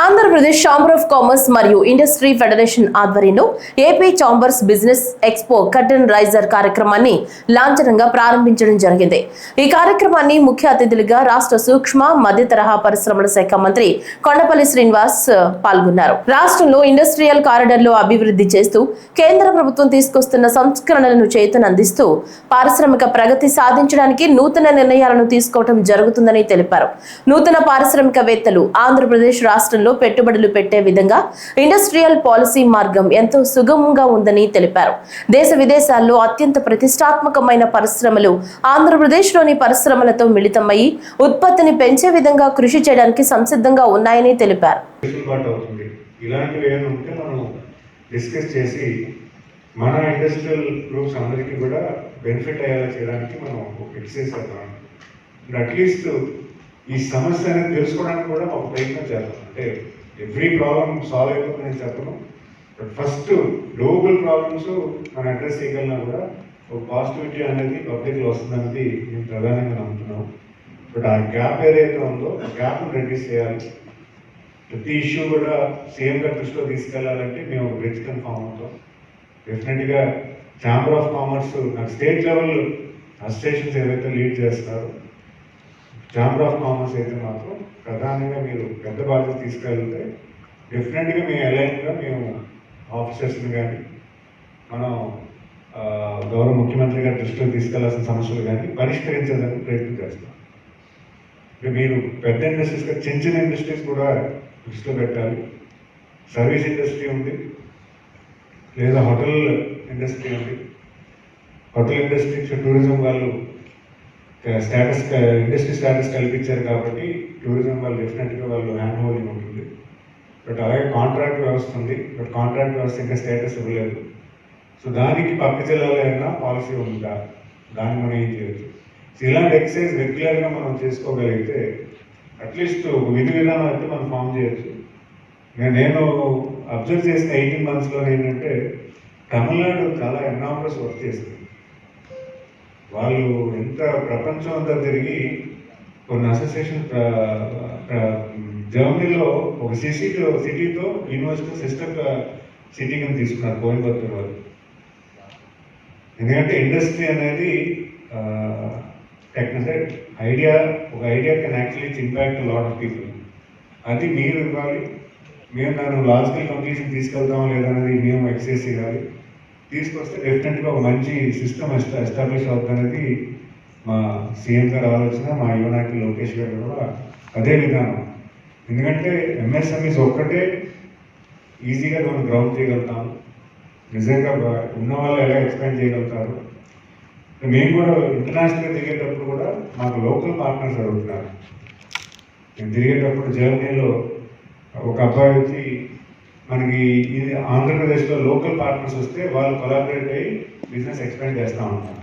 Andhra Pradesh chamber of commerce మరియు industry federation ఆధ్వర్యంలో AP chambers business expo curtain raiser కార్యక్రమాన్ని లాంఛనంగా ప్రారంభించడం జరిగింది. ఈ కార్యక్రమాన్ని ముఖ్య అతిథులుగా రాష్ట్ర సూక్ష్మ మధ్య తరహా పరిశ్రమల శాఖ మంత్రి కొండపల్లి శ్రీనివాస్ పాల్గొన్నారు. రాష్ట్రంలో ఇండస్ట్రియల్ కారిడర్లు అభివృద్ధి చేస్తూ కేంద్ర ప్రభుత్వం తీసుకొస్తున్న సంస్కరణలను చేతనందిస్తూ పారిశ్రామిక ప్రగతి సాధించడానికి నూతన నిర్ణయాలను తీసుకోవడం జరుగుతుందని తెలిపారు. నూతన పారిశ్రామికవేత్తలు ఆంధ్రప్రదేశ్ రాష్ట్రంలో రాష్ట్రంలో పెట్టుబడులు పెట్టే విధంగా ఇండస్ట్రియల్ పాలసీ మార్గం ఎంతో సుగమంగా ఉందని తెలిపారు. దేశ విదేశాల్లో అత్యంత ప్రతిష్టాత్మకమైన పరిశ్రమలు ఆంధ్రప్రదేశ్లోని పరిశ్రమలతో మిళితమై ఉత్పత్తిని పెంచే విధంగా కృషి చేయడానికి సంసిద్ధంగా ఉన్నాయని తెలిపారు. ఇలాంటివి ఏమైనా ఉంటే మనం డిస్కస్ చేసి మన ఇండస్ట్రియల్ గ్రూప్స్ అందరికీ కూడా బెనిఫిట్ అయ్యేలా చేయడానికి మనం ఒక ఎక్సైజ్ చేద్దాం. అట్లీస్ట్ ఈ సమస్య అనేది తెలుసుకోవడానికి కూడా ఒక ప్రయత్నం చేద్దాం. అంటే ఎవ్రీ ప్రాబ్లం సాల్వ్ అయిపోతుందని చెప్పను. బట్ ఫస్ట్ గ్లోబల్ ప్రాబ్లమ్స్ మనం అడ్రస్ చేయగలిగినా కూడా ఒక పాజిటివిటీ అనేది పబ్లిక్లో వస్తుందనేది నేను ప్రధానంగా నమ్ముతున్నాం బట్ ఆ గ్యాప్ ఏదైతే ఉందో ఆ గ్యాప్ను రెడ్యూస్ చేయాలి. ప్రతి ఇష్యూ కూడా సీఎంగా దృష్టిలో తీసుకెళ్ళాలంటే మేము బ్రిడ్జ్ కన్ఫామ్ అవుతాం. డెఫినెట్గా ఛాంబర్ ఆఫ్ కామర్స్ నాకు స్టేట్ లెవెల్ అసోసియేషన్స్ ఏవైతే లీడ్ చేస్తారో ఛాంబర్ ఆఫ్ కామర్స్ అయితే మాత్రం ప్రధానంగా మీరు పెద్ద బాధ్యత తీసుకెళ్తే డెఫినెట్గా మేము అలైన్గా మేము ఆఫీసర్స్ని కానీ మనం గౌరవ ముఖ్యమంత్రి గారి దృష్టిలో తీసుకెళ్ళాల్సిన సమస్యలు కానీ పరిష్కరించడానికి ప్రయత్నం చేస్తాం. మీరు పెద్ద ఇండస్ట్రీస్ కానీ చిన్న చిన్న ఇండస్ట్రీస్ కూడా దృష్టిలో పెట్టాలి. సర్వీస్ ఇండస్ట్రీ ఉంది లేదా హోటల్ ఇండస్ట్రీ ఉంది. హోటల్ ఇండస్ట్రీ టూరిజం వాళ్ళు స్టేటస్ ఇండస్ట్రీ స్టేటస్ కల్పించారు కాబట్టి టూరిజం వాళ్ళు డెఫినెట్గా వాళ్ళు హ్యాండ్ హోల్డింగ్ ఉంటుంది. బట్ అలాగే కాంట్రాక్ట్ వ్యవస్థ ఉంది. బట్ కాంట్రాక్ట్ వ్యవస్థ ఇంకా స్టేటస్ ఇవ్వలేదు. సో దానికి పక్క జిల్లాలో ఏమైనా పాలసీ ఉందా? దాన్ని మనం ఏం చేయొచ్చు? సో ఇలాంటి ఎక్సర్సైజ్ రెగ్యులర్గా మనం చేసుకోగలిగితే అట్లీస్ట్ విధి విధానం అయితే మనం ఫామ్ చేయొచ్చు. నేను- నేను అబ్జర్వ్ చేసిన ఎయిటీన్ మంత్స్లో ఏంటంటే తమిళనాడు చాలా ఎనామరస్ వర్క్ చేసింది. వాళ్ళు ఎంత ప్రపంచం అంతా తిరిగి కొన్ని అసోసియేషన్ జర్మనీలో ఒక సిటీలో సిటీతో యూనివర్సిటీ సిస్టర్ సిటీ కింద తీసుకున్నారు కోయంబత్తూరు వాళ్ళు. ఎందుకంటే ఇండస్ట్రీ అనేది టెక్నికల్ ఐడియా ఒక idea can actually impact lot of people అది మీరు ఇవ్వాలి. మేము దాన్ని లాజికల్ కంప్లీషన్ తీసుకెళ్తామో లేదనేది మేము ఎక్సైజ్ చేయాలి. తీసుకొస్తే డెఫినెట్గా ఒక మంచి సిస్టమ్ ఎస్టాబ్లిష్ అవుతుందనేది మా సీఎం గారు ఆలోచన మా యువనాయకులు లోకేష్ గారు కూడా అదే విధానం. ఎందుకంటే ఎంఎస్ఎంఈస్ ఒక్కటే ఈజీగా మనం గ్రౌండ్ చేయగలుగుతాం నిజంగా ఉన్న వాళ్ళు ఎలా ఎక్స్పెండ్ చేయగలుగుతారు. మేము కూడా ఇంటర్నేషనల్గా తిరిగేటప్పుడు కూడా మాకు లోకల్ పార్ట్నర్స్ అడుగుతున్నారు. నేను తిరిగేటప్పుడు జర్మనీలో ఒక అబ్బాయి వచ్చి మనకి ఇది ఆంధ్రప్రదేశ్లో లోకల్ పార్ట్నర్స్ వస్తే వాళ్ళు కొలాబరేట్ అయ్యి బిజినెస్ ఎక్స్పెండ్ చేస్తూ ఉంటారు.